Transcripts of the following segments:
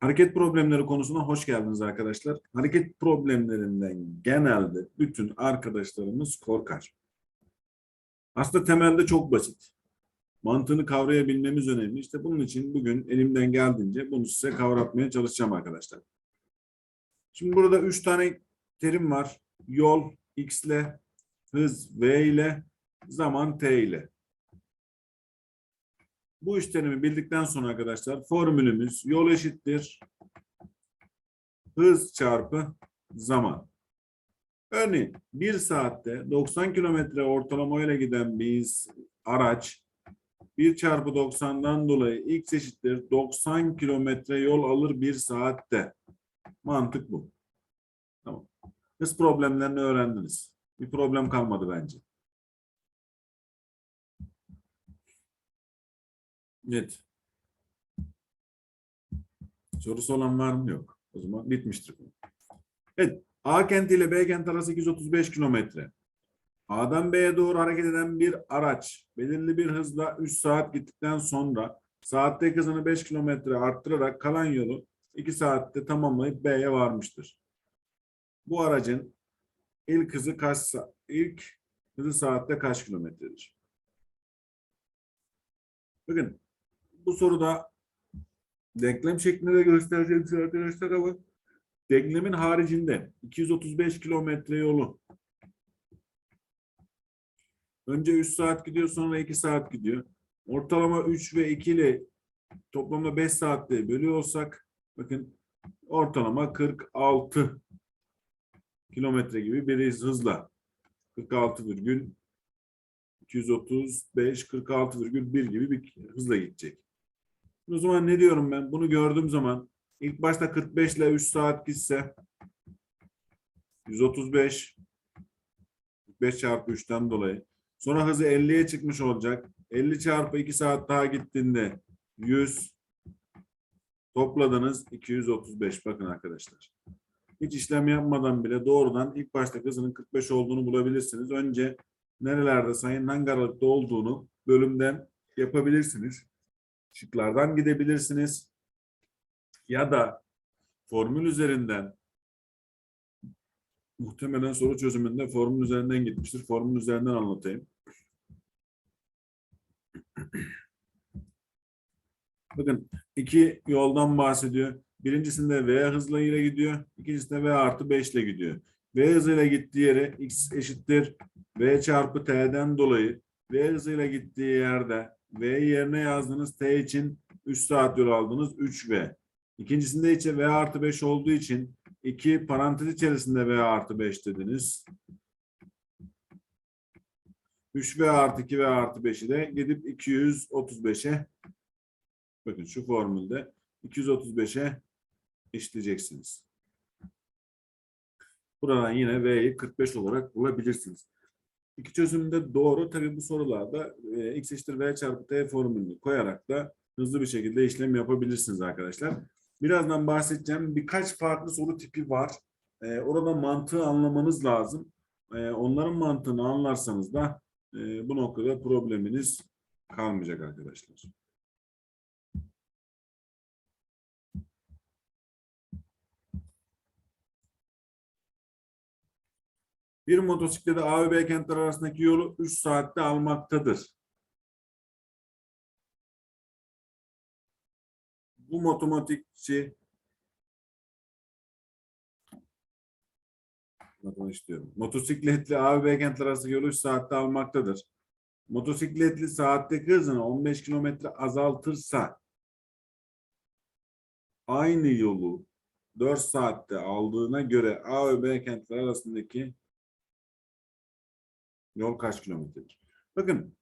Hareket problemleri konusuna hoş geldiniz arkadaşlar. Hareket problemlerinden genelde bütün arkadaşlarımız korkar. Aslında temelde çok basit. Mantığını kavrayabilmemiz önemli. İşte bunun için bugün elimden geldiğince bunu size kavratmaya çalışacağım arkadaşlar. Şimdi burada üç tane terim var. Yol x ile, hız v ile, zaman t ile. Bu üç bildikten sonra arkadaşlar formülümüz yol eşittir hız çarpı zaman. Örneğin bir saatte 90 kilometre ortalamayla giden bir araç 1 çarpı 90'dan dolayı x eşittir 90 kilometre yol alır bir saatte. Mantık bu. Tamam. Hız problemlerini öğrendiniz. Bir problem kalmadı bence. Evet. Sorusu olan var mı? Yok. O zaman bitmiştir. Evet. A kenti ile B kent arası 235 kilometre. A'dan B'ye doğru hareket eden bir araç belirli bir hızla 3 saat gittikten sonra saatte hızını 5 kilometre arttırarak kalan yolu 2 saatte tamamlayıp B'ye varmıştır. Bu aracın ilk hızı kaç ilk hızı saatte kaç kilometredir? Bakın bu soruda denklem şeklinde de göstereceğim size arkadaşlar ama denklemin haricinde 235 kilometre yolu önce 3 saat gidiyor sonra 2 saat gidiyor. Ortalama 3 ve 2 ile toplamda 5 saatte bölüyorsak bakın ortalama 46 kilometre gibi bir hızla 46 virgül 235 46,1 gibi bir hızla gidecek. O zaman ne diyorum ben? Bunu gördüğüm zaman ilk başta 45 ile 3 saat gitse 135 5 çarpı 3'ten dolayı. Sonra hızı 50'ye çıkmış olacak. 50 çarpı 2 saat daha gittiğinde 100 topladınız 235 bakın arkadaşlar. Hiç işlem yapmadan bile doğrudan ilk başta hızının 45 olduğunu bulabilirsiniz. Önce nerelerde sayının hangi aralıkta olduğunu bölümden yapabilirsiniz. Şıklardan gidebilirsiniz. Ya da formül üzerinden muhtemelen soru çözümünde formül üzerinden gitmiştir. Formül üzerinden anlatayım. Bakın iki yoldan bahsediyor. Birincisinde V hızıyla gidiyor. İkincisinde V artı 5 ile gidiyor. V hızıyla gittiği yere x eşittir V çarpı T'den dolayı V hızıyla gittiği yerde V yerine yazdığınız T için 3 saat yol aldınız 3V. İkincisinde ise V artı 5 olduğu için 2 parantez içerisinde V artı 5 dediniz. 3V artı 2V artı 5'i de gidip 235'e bakın şu formülde 235'e eşitleyeceksiniz. Buradan yine V'yi 45 olarak bulabilirsiniz. İki çözümde doğru. Tabii bu sorularda e, x eşittir v çarpı t formülünü koyarak da hızlı bir şekilde işlem yapabilirsiniz arkadaşlar. Birazdan bahsedeceğim birkaç farklı soru tipi var. E, orada mantığı anlamanız lazım. E, onların mantığını anlarsanız da e, bu noktada probleminiz kalmayacak arkadaşlar. Bir motosiklete A ve B kentler arasındaki yolu 3 saatte almaktadır. Bu matematikçi. Motosikletli A ve B kentler arasındaki yolu 3 saatte almaktadır. Motosikletli saatteki hızını 15 kilometre azaltırsa aynı yolu 4 saatte aldığına göre A ve B kentler arasındaki Yol kaç kilometredir? Bakın.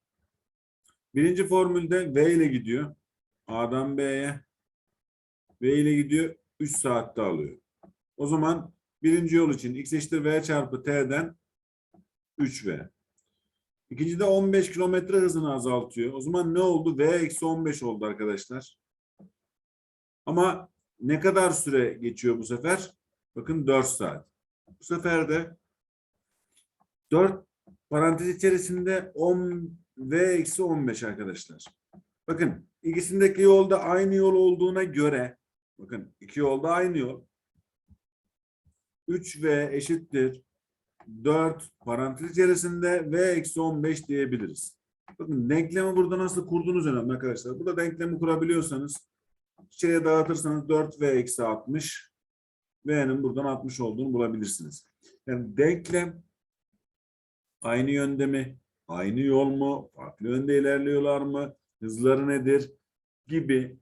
Birinci formülde V ile gidiyor. A'dan B'ye. V ile gidiyor. 3 saatte alıyor. O zaman birinci yol için x eşittir V çarpı T'den 3V. İkincide 15 kilometre hızını azaltıyor. O zaman ne oldu? V eksi 15 oldu arkadaşlar. Ama ne kadar süre geçiyor bu sefer? Bakın 4 saat. Bu sefer de 4 Parantez içerisinde 10 v eksi 15 arkadaşlar. Bakın ikisindeki yolda aynı yol olduğuna göre Bakın iki yolda aynı yol. 3V eşittir 4 parantez içerisinde V eksi 15 diyebiliriz. Bakın denklemi burada nasıl kurduğunuz önemli arkadaşlar. Burada denklemi kurabiliyorsanız içeriye dağıtırsanız 4V eksi 60 V'nin buradan 60 olduğunu bulabilirsiniz. Yani denklem aynı yönde mi? Aynı yol mu? Farklı yönde ilerliyorlar mı? Hızları nedir? Gibi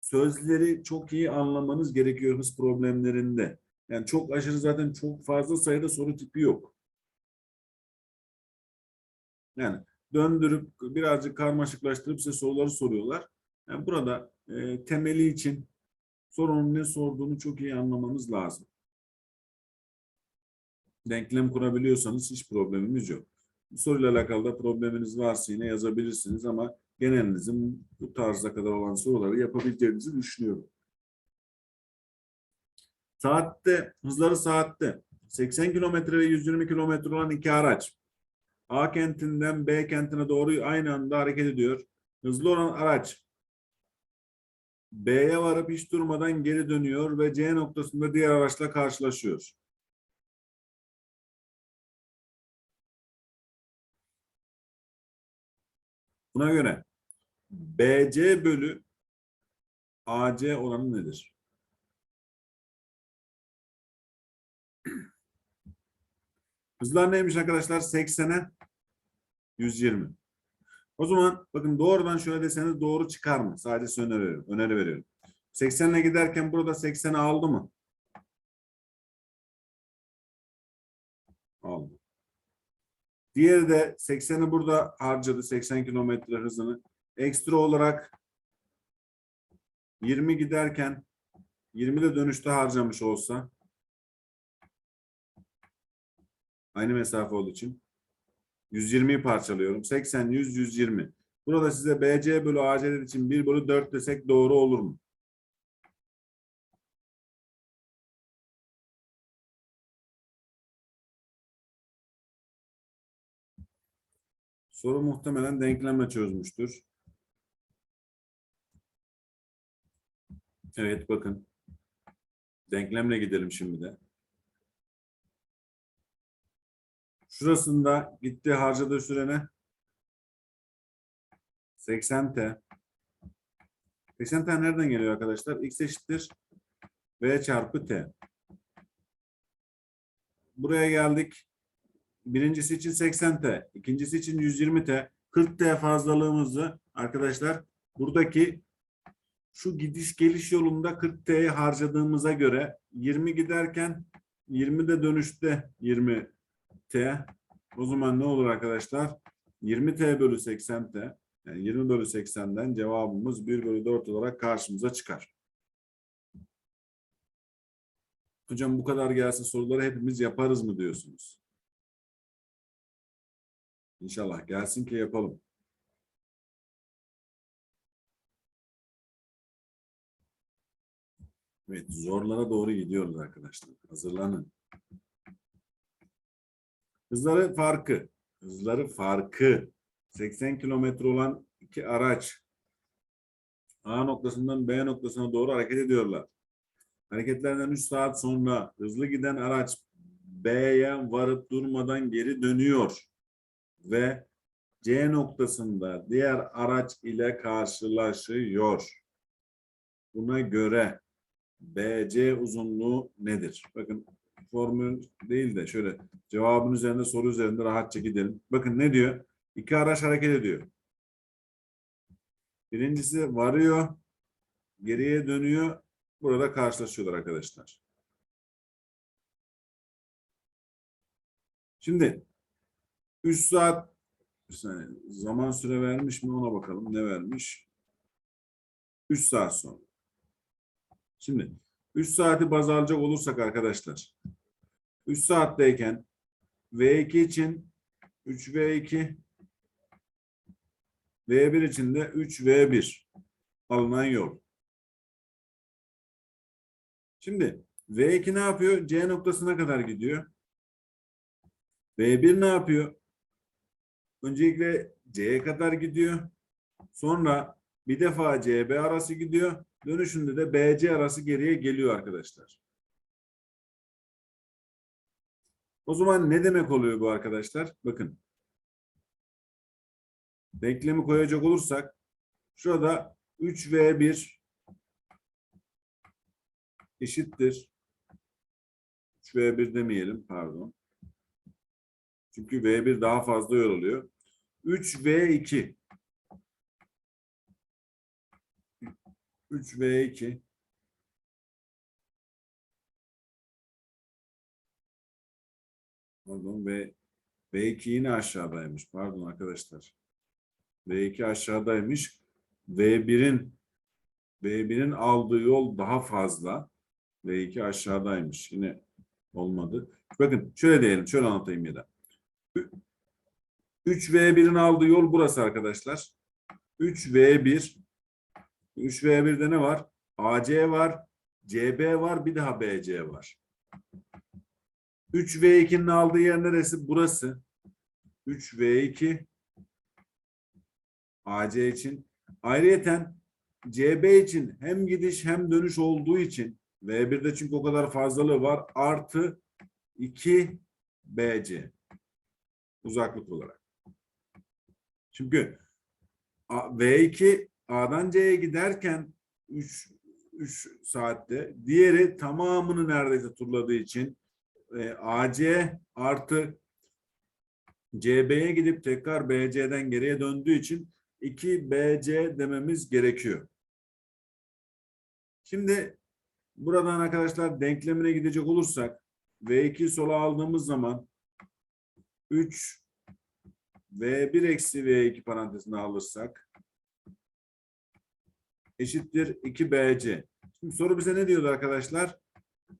sözleri çok iyi anlamanız gerekiyor hız problemlerinde. Yani çok aşırı zaten çok fazla sayıda soru tipi yok. Yani döndürüp birazcık karmaşıklaştırıp size soruları soruyorlar. Yani burada e, temeli için sorunun ne sorduğunu çok iyi anlamanız lazım. Denklem kurabiliyorsanız hiç problemimiz yok. Bu soruyla alakalı da probleminiz varsa yine yazabilirsiniz ama genelinizin bu tarzda kadar olan soruları yapabileceğinizi düşünüyorum. Saatte, hızları saatte 80 kilometre ve 120 kilometre olan iki araç A kentinden B kentine doğru aynı anda hareket ediyor. Hızlı olan araç B'ye varıp hiç durmadan geri dönüyor ve C noktasında diğer araçla karşılaşıyor. Buna göre BC bölü AC oranı nedir? Hızlar neymiş arkadaşlar? 80'e 120. O zaman bakın doğrudan şöyle deseniz doğru çıkar mı? Sadece size öneri veriyorum. Öneri veriyorum. 80 ile giderken burada 80'i aldı mı? Aldı. Diğeri de 80'i burada harcadı. 80 kilometre hızını. Ekstra olarak 20 giderken 20 de dönüşte harcamış olsa aynı mesafe olduğu için 120'yi parçalıyorum. 80, 100, 120. Burada size BC bölü AC'ler için 1 bölü 4 desek doğru olur mu? Soru muhtemelen denklemle çözmüştür. Evet bakın. Denklemle gidelim şimdi de. Şurasında gitti harcadığı süre ne? 80t. 80t nereden geliyor arkadaşlar? x eşittir v çarpı t. Buraya geldik. Birincisi için 80t, ikincisi için 120t. 40t fazlalığımızı arkadaşlar buradaki şu gidiş geliş yolunda 40t'yi harcadığımıza göre 20 giderken 20 de dönüşte 20 t. O zaman ne olur arkadaşlar? 20t bölü 80t. Yani 20 bölü 80'den cevabımız 1 bölü 4 olarak karşımıza çıkar. Hocam bu kadar gelsin soruları hepimiz yaparız mı diyorsunuz? İnşallah gelsin ki yapalım. Evet zorlara doğru gidiyoruz arkadaşlar. Hazırlanın. Hızları farkı. Hızları farkı. 80 kilometre olan iki araç A noktasından B noktasına doğru hareket ediyorlar. Hareketlerden 3 saat sonra hızlı giden araç B'ye varıp durmadan geri dönüyor ve C noktasında diğer araç ile karşılaşıyor. Buna göre BC uzunluğu nedir? Bakın formül değil de şöyle cevabın üzerinde soru üzerinde rahatça gidelim. Bakın ne diyor? İki araç hareket ediyor. Birincisi varıyor, geriye dönüyor. Burada karşılaşıyorlar arkadaşlar. Şimdi 3 saat zaman süre vermiş mi ona bakalım. Ne vermiş? 3 saat sonra. Şimdi 3 saati baz alacak olursak arkadaşlar 3 saatteyken V2 için 3V2 V1 için de 3V1 alınan yol. Şimdi V2 ne yapıyor? C noktasına kadar gidiyor. V1 ne yapıyor? Öncelikle C'ye kadar gidiyor. Sonra bir defa CB arası gidiyor. Dönüşünde de BC arası geriye geliyor arkadaşlar. O zaman ne demek oluyor bu arkadaşlar? Bakın. Denklemi koyacak olursak şurada 3V1 eşittir. 3V1 demeyelim pardon. Çünkü V1 daha fazla yoruluyor. 3V2 3V2 Pardon V V2 yine aşağıdaymış. Pardon arkadaşlar. V2 aşağıdaymış. V1'in V1'in aldığı yol daha fazla. V2 aşağıdaymış. Yine olmadı. Bakın şöyle diyelim. Şöyle anlatayım ya da. 3V1'in aldığı yol burası arkadaşlar. 3V1 3V1'de ne var? AC var, CB var, bir daha BC var. 3V2'nin aldığı yer neresi? Burası. 3V2 AC için. Ayrıyeten CB için hem gidiş hem dönüş olduğu için V1'de çünkü o kadar fazlalığı var. Artı 2 BC uzaklık olarak. Çünkü A- V2 A'dan C'ye giderken 3 3 saatte diğeri tamamını neredeyse turladığı için e, AC artı CB'ye gidip tekrar BC'den geriye döndüğü için 2 BC dememiz gerekiyor. Şimdi buradan arkadaşlar denklemine gidecek olursak V2 sola aldığımız zaman 3 V1 eksi V2 parantezine alırsak eşittir 2BC. Şimdi soru bize ne diyordu arkadaşlar?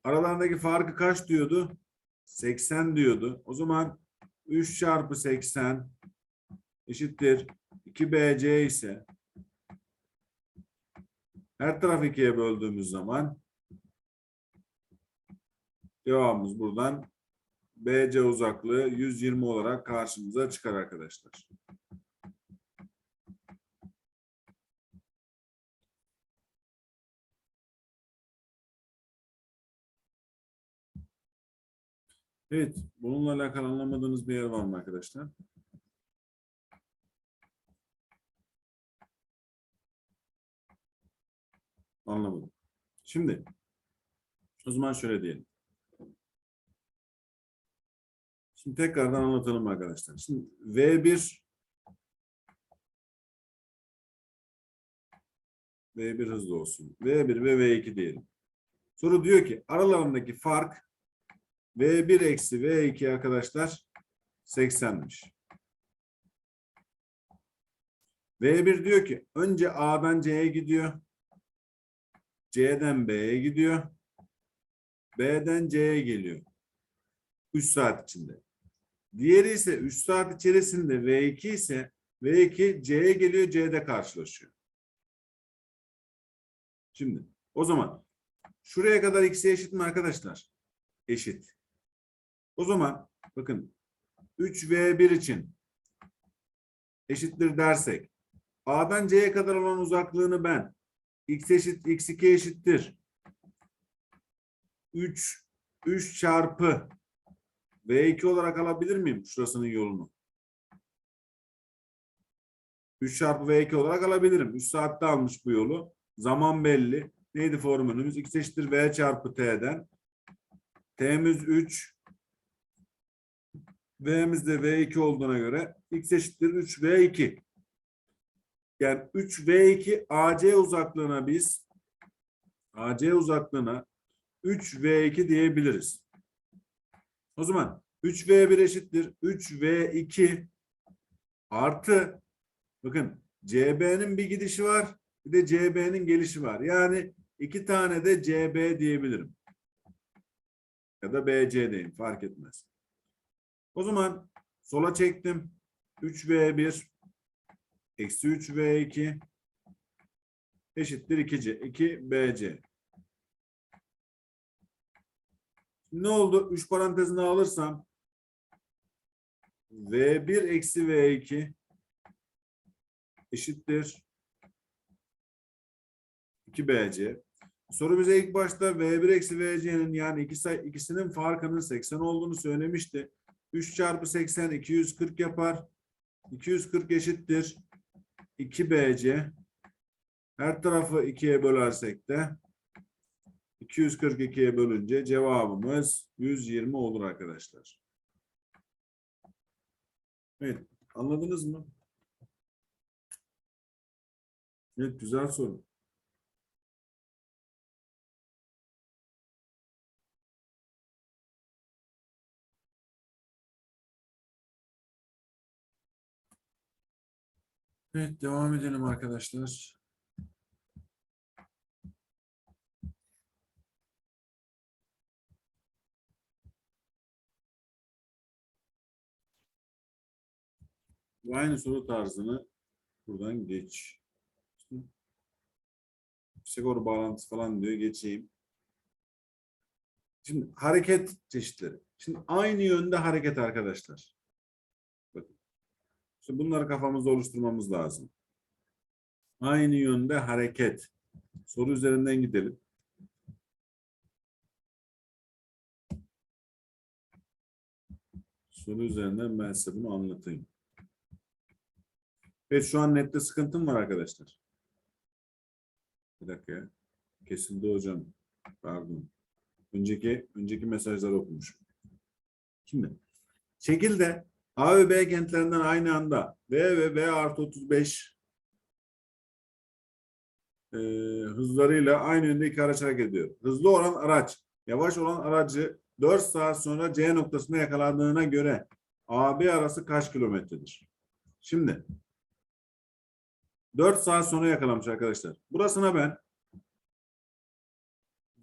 Aralarındaki farkı kaç diyordu? 80 diyordu. O zaman 3 çarpı 80 eşittir 2BC ise her tarafı ikiye böldüğümüz zaman cevabımız buradan BC uzaklığı 120 olarak karşımıza çıkar arkadaşlar. Evet, bununla alakalı anlamadığınız bir yer var mı arkadaşlar? Anlamadım. Şimdi, o zaman şöyle diyelim. Şimdi tekrardan anlatalım arkadaşlar. Şimdi V1 V1 hızlı olsun. V1 ve V2 diyelim. Soru diyor ki aralarındaki fark V1 eksi V2 arkadaşlar 80'miş. V1 diyor ki önce A'dan C'ye gidiyor. C'den B'ye gidiyor. B'den C'ye geliyor. 3 saat içinde. Diğeri ise 3 saat içerisinde V2 ise V2 C'ye geliyor, C'de karşılaşıyor. Şimdi o zaman şuraya kadar x'e eşit mi arkadaşlar? Eşit. O zaman bakın 3V1 için eşittir dersek A'dan C'ye kadar olan uzaklığını ben x eşit x2 eşittir 3 3 çarpı V2 olarak alabilir miyim şurasının yolunu? 3 çarpı V2 olarak alabilirim. 3 saatte almış bu yolu. Zaman belli. Neydi formülümüz? X eşittir V çarpı T'den. T'miz 3. V'miz de V2 olduğuna göre X eşittir 3V2. Yani 3V2 AC uzaklığına biz AC uzaklığına 3V2 diyebiliriz. O zaman 3V1 eşittir 3V2 artı bakın CB'nin bir gidişi var bir de CB'nin gelişi var. Yani iki tane de CB diyebilirim. Ya da BC diyeyim fark etmez. O zaman sola çektim. 3V1 eksi 3V2 eşittir 2C, 2BC. Ne oldu? 3 parantezine alırsam V1 eksi V2 eşittir 2BC. Soru bize ilk başta V1 eksi VC'nin yani iki say- ikisinin farkının 80 olduğunu söylemişti. 3 çarpı 80 240 yapar. 240 eşittir. 2BC. Her tarafı 2'ye bölersek de 242'ye bölünce cevabımız 120 olur arkadaşlar. Evet. Anladınız mı? Evet. Güzel soru. Evet. Devam edelim arkadaşlar. Aynı soru tarzını buradan geç. Pisagor bağlantısı falan diyor. Geçeyim. Şimdi hareket çeşitleri. Şimdi aynı yönde hareket arkadaşlar. Bakın. Şimdi bunları kafamızda oluşturmamız lazım. Aynı yönde hareket. Soru üzerinden gidelim. Soru üzerinden ben size bunu anlatayım. Evet şu an nette sıkıntım var arkadaşlar. Bir dakika ya. Kesildi hocam. Pardon. Önceki önceki mesajları okumuşum. Şimdi şekilde A ve B kentlerinden aynı anda V ve V artı 35 e, hızlarıyla aynı yönde iki araç hareket ediyor. Hızlı olan araç, yavaş olan aracı 4 saat sonra C noktasında yakalandığına göre AB arası kaç kilometredir? Şimdi 4 saat sonra yakalamış arkadaşlar. Burasına ben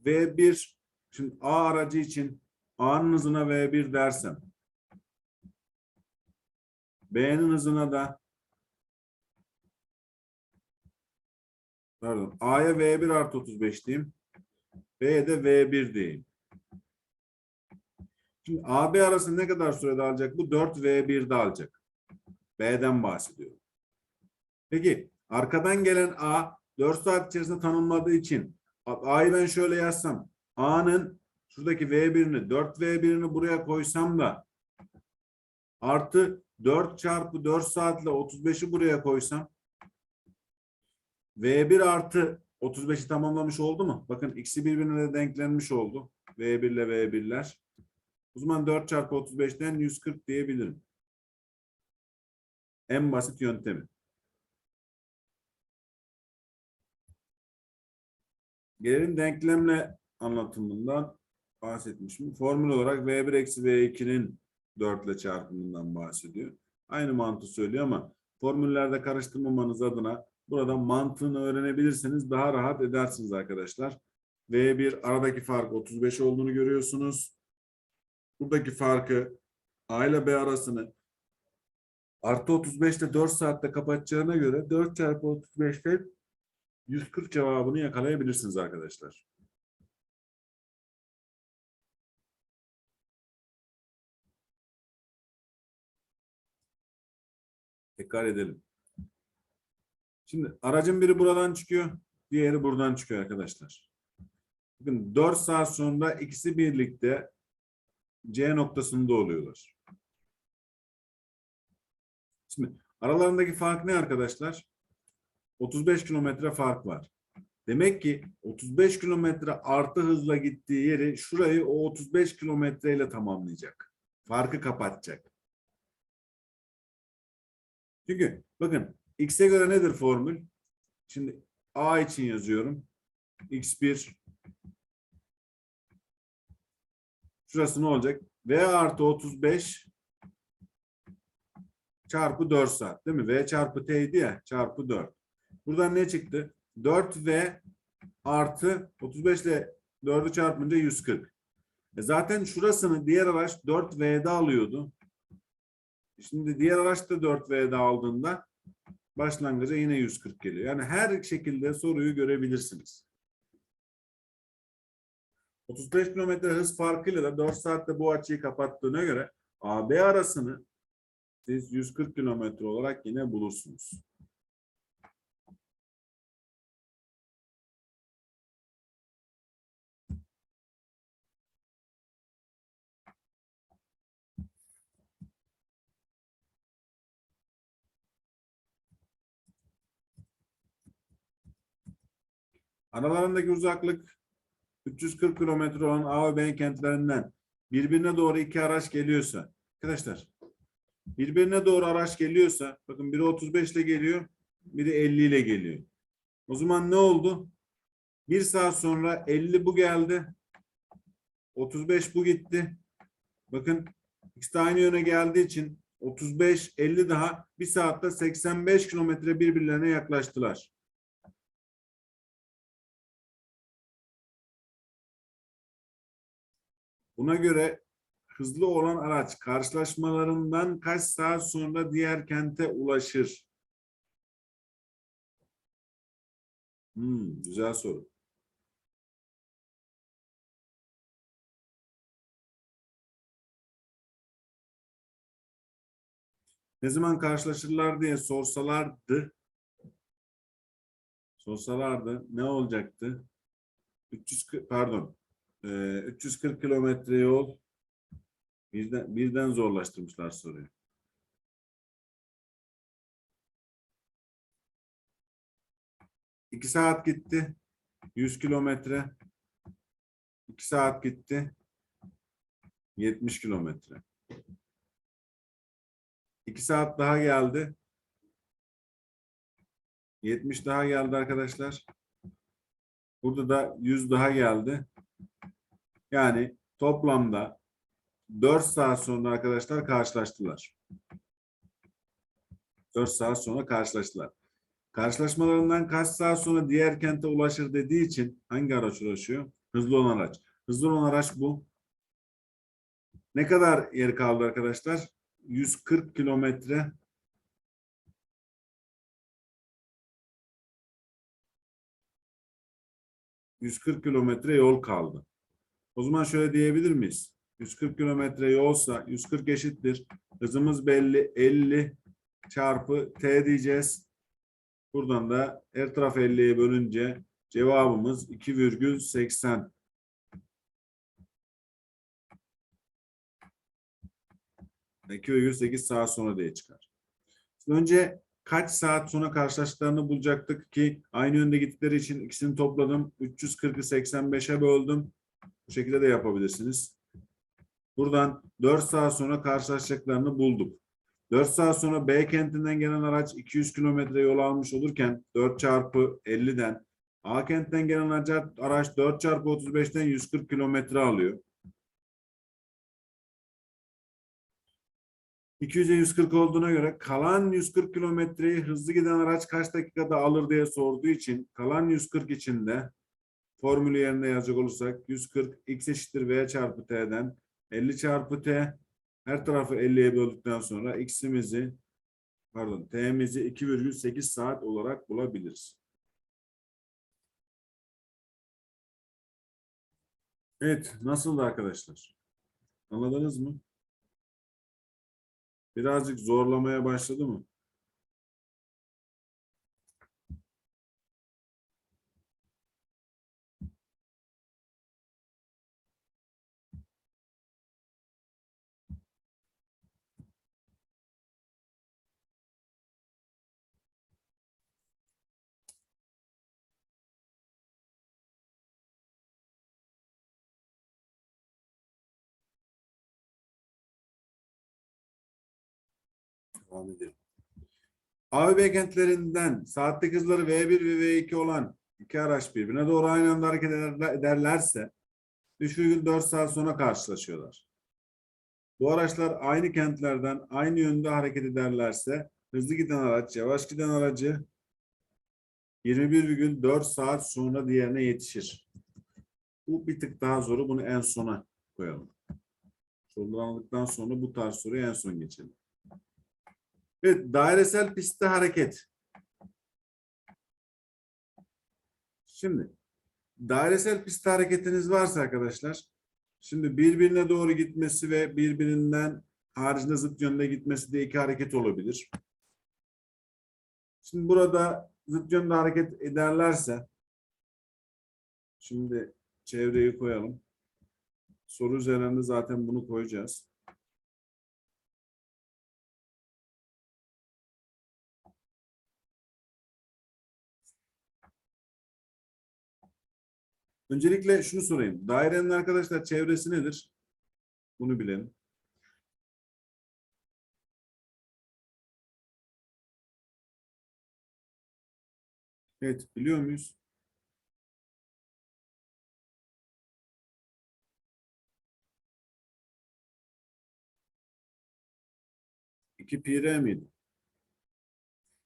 V1 şimdi A aracı için A'nın hızına V1 dersem B'nin hızına da pardon A'ya V1 artı 35 diyeyim. B'ye de V1 diyeyim. Şimdi AB arası ne kadar sürede alacak? Bu 4 V1'de alacak. B'den bahsediyorum. Peki arkadan gelen A 4 saat içerisinde tanımladığı için A'yı ben şöyle yazsam A'nın şuradaki V1'ini 4 V1'ini buraya koysam da artı 4 çarpı 4 saatle 35'i buraya koysam V1 artı 35'i tamamlamış oldu mu? Bakın ikisi birbirine de denklenmiş oldu. V1 ile V1'ler. O zaman 4 çarpı 35'ten 140 diyebilirim. En basit yöntemi. Gelelim denklemle anlatımından bahsetmişim. Formül olarak V1 eksi V2'nin 4 ile çarpımından bahsediyor. Aynı mantığı söylüyor ama formüllerde karıştırmamanız adına burada mantığını öğrenebilirseniz daha rahat edersiniz arkadaşlar. V1 aradaki fark 35 olduğunu görüyorsunuz. Buradaki farkı A ile B arasını artı 35 ile 4 saatte kapatacağına göre 4 çarpı 35'te 140 cevabını yakalayabilirsiniz arkadaşlar. Tekrar edelim. Şimdi aracın biri buradan çıkıyor, diğeri buradan çıkıyor arkadaşlar. Bakın 4 saat sonra ikisi birlikte C noktasında oluyorlar. Şimdi aralarındaki fark ne arkadaşlar? 35 kilometre fark var. Demek ki 35 kilometre artı hızla gittiği yeri şurayı o 35 kilometre ile tamamlayacak. Farkı kapatacak. Çünkü bakın x'e göre nedir formül? Şimdi a için yazıyorum. x1 şurası ne olacak? v artı 35 çarpı 4 saat değil mi? v çarpı t'ydi ya çarpı 4. Buradan ne çıktı? 4v artı 35 ile 4'ü çarpınca 140. E zaten şurasını diğer araç 4v'de alıyordu. Şimdi diğer araç da 4v'de aldığında başlangıca yine 140 geliyor. Yani her şekilde soruyu görebilirsiniz. 35 kilometre hız farkıyla da 4 saatte bu açıyı kapattığına göre AB arasını siz 140 kilometre olarak yine bulursunuz. Aralarındaki uzaklık 340 kilometre olan A ve B kentlerinden birbirine doğru iki araç geliyorsa arkadaşlar birbirine doğru araç geliyorsa bakın biri 35 ile geliyor biri 50 ile geliyor. O zaman ne oldu? Bir saat sonra 50 bu geldi. 35 bu gitti. Bakın ikisi de aynı yöne geldiği için 35 50 daha bir saatte 85 kilometre birbirlerine yaklaştılar. Buna göre hızlı olan araç karşılaşmalarından kaç saat sonra diğer kente ulaşır? Hmm, güzel soru. Ne zaman karşılaşırlar diye sorsalardı, sorsalardı ne olacaktı? 340 pardon, e, 340 kilometre yol birden, birden zorlaştırmışlar soruyu. İki saat gitti. 100 kilometre. İki saat gitti. 70 kilometre. İki saat daha geldi. 70 daha geldi arkadaşlar. Burada da 100 daha geldi. Yani toplamda 4 saat sonra arkadaşlar karşılaştılar. 4 saat sonra karşılaştılar. Karşılaşmalarından kaç saat sonra diğer kente ulaşır dediği için hangi araç ulaşıyor? Hızlı olan araç. Hızlı olan araç bu. Ne kadar yer kaldı arkadaşlar? 140 kilometre. ...140 kilometre yol kaldı. O zaman şöyle diyebilir miyiz? 140 kilometre yolsa 140 eşittir. Hızımız belli 50 çarpı t diyeceğiz. Buradan da her taraf 50'ye bölünce cevabımız 2,80. iki virgül sekiz saat sonra diye çıkar. Önce kaç saat sonra karşılaştıklarını bulacaktık ki aynı yönde gittikleri için ikisini topladım. 340'ı 85'e böldüm. Bu şekilde de yapabilirsiniz. Buradan 4 saat sonra karşılaşacaklarını bulduk. 4 saat sonra B kentinden gelen araç 200 kilometre yol almış olurken 4 çarpı 50'den A kentten gelen araç 4 çarpı 35'ten 140 kilometre alıyor. 200'e 140 olduğuna göre kalan 140 kilometreyi hızlı giden araç kaç dakikada alır diye sorduğu için kalan 140 içinde formülü yerine yazacak olursak 140 x eşittir v çarpı t'den 50 çarpı t her tarafı 50'ye böldükten sonra x'imizi pardon t'mizi 2,8 saat olarak bulabiliriz. Evet, nasıldı arkadaşlar? Anladınız mı? Birazcık zorlamaya başladı mı? Devam edelim. A ve B kentlerinden saatte hızları V1 ve V2 olan iki araç birbirine doğru aynı anda hareket eder- ederlerse 3,4 saat sonra karşılaşıyorlar. Bu araçlar aynı kentlerden aynı yönde hareket ederlerse hızlı giden araç yavaş giden aracı 21,4 saat sonra diğerine yetişir. Bu bir tık daha zoru. Bunu en sona koyalım. Soruları anladıktan sonra bu tarz soruyu en son geçelim. Evet, dairesel pistte hareket. Şimdi dairesel pistte hareketiniz varsa arkadaşlar, şimdi birbirine doğru gitmesi ve birbirinden haricinde zıt yönde gitmesi diye iki hareket olabilir. Şimdi burada zıt yönde hareket ederlerse, şimdi çevreyi koyalım. Soru üzerinde zaten bunu koyacağız. Öncelikle şunu sorayım. Dairenin arkadaşlar çevresi nedir? Bunu bilelim. Evet, biliyor muyuz? İki pi r miydi?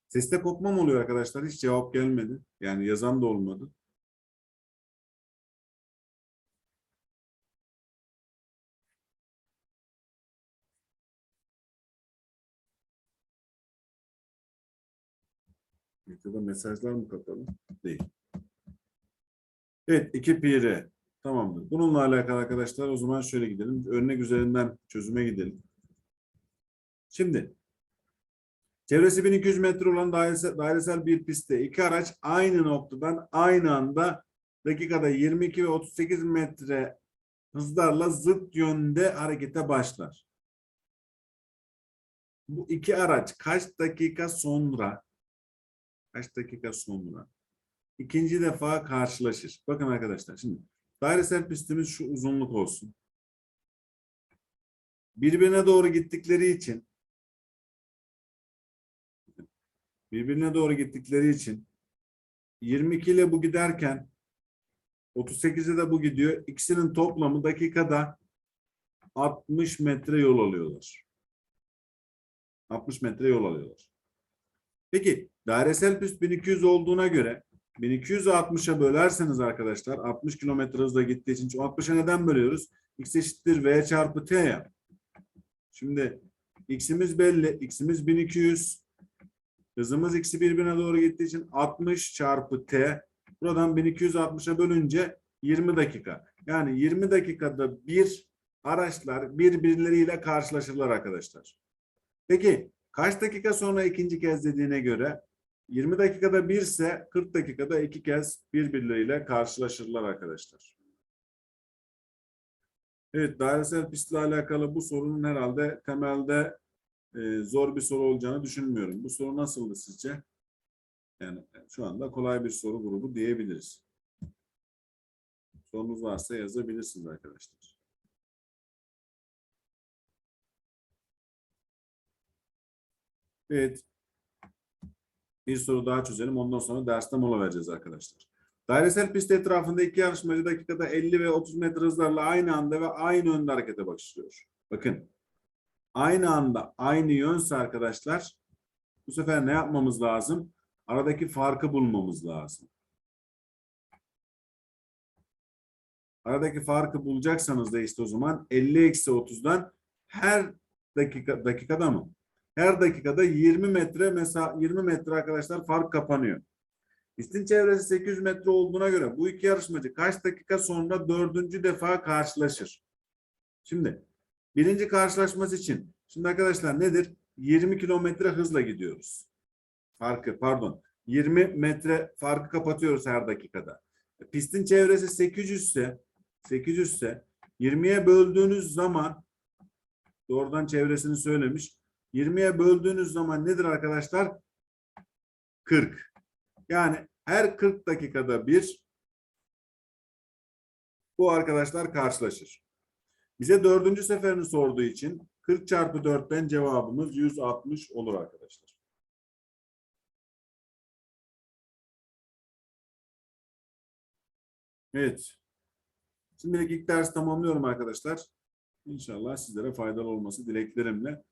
Seste kopma mı oluyor arkadaşlar? Hiç cevap gelmedi. Yani yazan da olmadı. Ya da mesajlar mı kapalı? Değil. Evet, 2 pi. Tamamdır. Bununla alakalı arkadaşlar o zaman şöyle gidelim. Örnek üzerinden çözüme gidelim. Şimdi çevresi 1200 metre olan dairesel, dairesel bir pistte iki araç aynı noktadan aynı anda dakikada 22 ve 38 metre hızlarla zıt yönde harekete başlar. Bu iki araç kaç dakika sonra kaç dakika sonra ikinci defa karşılaşır. Bakın arkadaşlar şimdi dairesel pistimiz şu uzunluk olsun. Birbirine doğru gittikleri için birbirine doğru gittikleri için 22 ile bu giderken 38'e de bu gidiyor. İkisinin toplamı dakikada 60 metre yol alıyorlar. 60 metre yol alıyorlar. Peki dairesel pist 1200 olduğuna göre 1200'ü 60'a bölerseniz arkadaşlar 60 kilometre hızla gittiği için 60'a neden bölüyoruz? X eşittir V çarpı T ya. Şimdi X'imiz belli. X'imiz 1200. Hızımız X'i birbirine doğru gittiği için 60 çarpı T. Buradan 1260'a bölünce 20 dakika. Yani 20 dakikada bir araçlar birbirleriyle karşılaşırlar arkadaşlar. Peki kaç dakika sonra ikinci kez dediğine göre 20 dakikada bir ise 40 dakikada iki kez birbirleriyle karşılaşırlar arkadaşlar. Evet, dairesel pistle alakalı bu sorunun herhalde temelde e, zor bir soru olacağını düşünmüyorum. Bu soru nasıldı sizce? Yani şu anda kolay bir soru grubu diyebiliriz. Sorunuz varsa yazabilirsiniz arkadaşlar. Evet. Bir soru daha çözelim. Ondan sonra derste mola vereceğiz arkadaşlar. Dairesel pist etrafında iki yarışmacı dakikada 50 ve 30 metre hızlarla aynı anda ve aynı yönde harekete başlıyor. Bakın. Aynı anda aynı yönse arkadaşlar bu sefer ne yapmamız lazım? Aradaki farkı bulmamız lazım. Aradaki farkı bulacaksanız da işte o zaman 50 eksi 30'dan her dakika dakikada mı? Her dakikada 20 metre mesela 20 metre arkadaşlar fark kapanıyor. Pistin çevresi 800 metre olduğuna göre bu iki yarışmacı kaç dakika sonra dördüncü defa karşılaşır? Şimdi birinci karşılaşması için şimdi arkadaşlar nedir? 20 kilometre hızla gidiyoruz. Farkı pardon 20 metre farkı kapatıyoruz her dakikada. Pistin çevresi 800 ise 800 ise 20'ye böldüğünüz zaman doğrudan çevresini söylemiş. 20'ye böldüğünüz zaman nedir arkadaşlar? 40. Yani her 40 dakikada bir bu arkadaşlar karşılaşır. Bize dördüncü seferini sorduğu için 40 çarpı 4'ten cevabımız 160 olur arkadaşlar. Evet. Şimdilik ilk ders tamamlıyorum arkadaşlar. İnşallah sizlere faydalı olması dileklerimle.